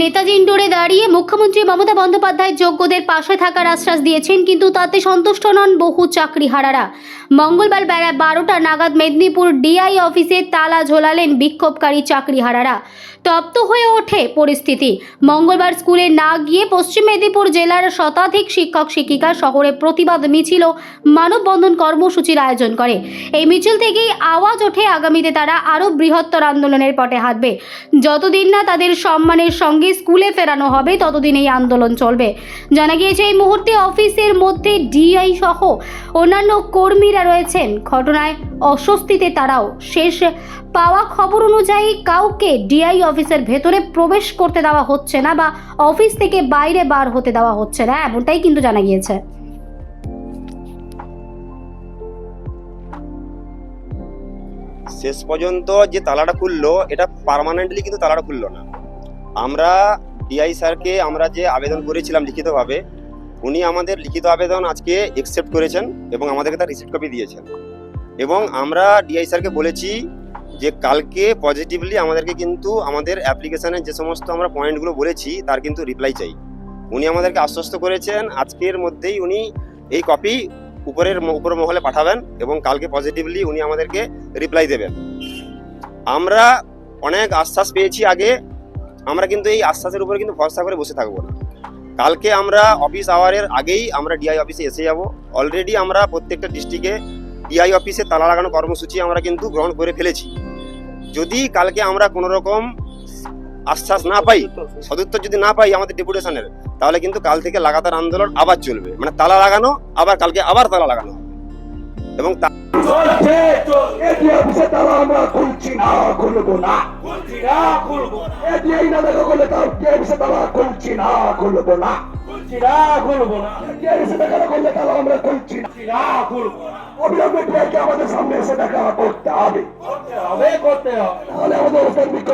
নেতাজি ইন্ডোরে দাঁড়িয়ে মুখ্যমন্ত্রী মমতা বন্দ্যোপাধ্যায় যোগ্যদের পাশে থাকার আশ্বাস দিয়েছেন, কিন্তু তাতে সন্তুষ্ট নন বহু চাকরিহারারা মঙ্গলবার বেলা বারোটা নাগাদ মেদিনীপুর ডিআই অফিসে তালা ঝোলালেন বিক্ষোভকারী চাকরিহারারা তপ্ত হয়ে ওঠে পরিস্থিতি। মঙ্গলবার স্কুলে না গিয়ে পশ্চিম মেদিনীপুর জেলার শতাধিক শিক্ষক শিক্ষিকা শহরে প্রতিবাদ মিছিল মানববন্ধন কর্মসূচির আয়োজন করে। এই মিছিল থেকেই আওয়াজ ওঠে আগামীতে তারা আরও বৃহত্তর আন্দোলনের পটে হাঁটবে। যতদিন না তাদের সম্মানের সঙ্গে স্কুলে ফেরানো হবে, ততদিন এই আন্দোলন চলবে। জানা গিয়েছে, এই মুহূর্তে অফিসের মধ্যে ডিআই সহ অন্যান্য কর্মীরা রয়েছেন। ঘটনায় অস্বস্তিতে তারাও। শেষ পাওয়া খবর অনুযায়ী, কাউকে ডিআই অফিসের ভেতরে প্রবেশ করতে দেওয়া হচ্ছে না বা অফিস থেকে বাইরে বার হতে দেওয়া হচ্ছে না, এমনটাই কিন্তু জানা গিয়েছে। শেষ পর্যন্ত যে তালাটা খুললো, এটা পার্মানেন্টলি কিন্তু তালাটা খুললো না। আমরা ডিআই স্যারকে আমরা যে আবেদন করেছিলাম লিখিতভাবে, উনি আমাদের লিখিত আবেদন আজকে একসেপ্ট করেছেন এবং আমাদেরকে তার রিসিপ্ট কপি দিয়েছেন। এবং আমরা ডিআই স্যারকে বলেছি যে কালকে পজিটিভলি আমাদেরকে কিন্তু আমাদের অ্যাপ্লিকেশনের যে সমস্ত আমরা পয়েন্টগুলো বলেছি, তার কিন্তু রিপ্লাই চাই। উনি আমাদেরকে আশ্বস্ত করেছেন, আজকের মধ্যেই উনি এই কপি উপরের উপর মহলে পাঠাবেন এবং কালকে পজিটিভলি উনি আমাদেরকে রিপ্লাই দেবেন। আমরা অনেক আশ্বাস পেয়েছি আগে আমরা কিন্তু এই আশ্বাসের উপরে কিন্তু ভরসা করে বসে থাকব না। কালকে আমরা অফিস আওয়ারের আগেই আমরা ডিআই অফিসে এসে যাব। অলরেডি আমরা প্রত্যেকটা ডিস্ট্রিক্টে ডিআই অফিসে তালা লাগানো কর্মসূচি আমরা কিন্তু গ্রহণ করে ফেলেছি। যদি কালকে আমরা কোনো রকম আশ্বাস না পাই, সদুত্তর যদি না পাই আমাদের ডেপুটেশনের তাহলে কিন্তু কাল থেকে লাগাতার আন্দোলন আবার চলবে। মানে তালা লাগানো, আবার কালকে আবার তালা লাগানো এবং তা- আমরা খুলছি না না। না এটি এই না দেখো করলে তার অফিসে তারা খুলছি না খুলবো না। না খুলবো না। এটি দেখা করলে তারা আমরা খুলছি না। না অবিলম্বে আমাদের সামনে এসে দেখা করতে হবে। করতে হবে করতে হবে। তাহলে আমাদের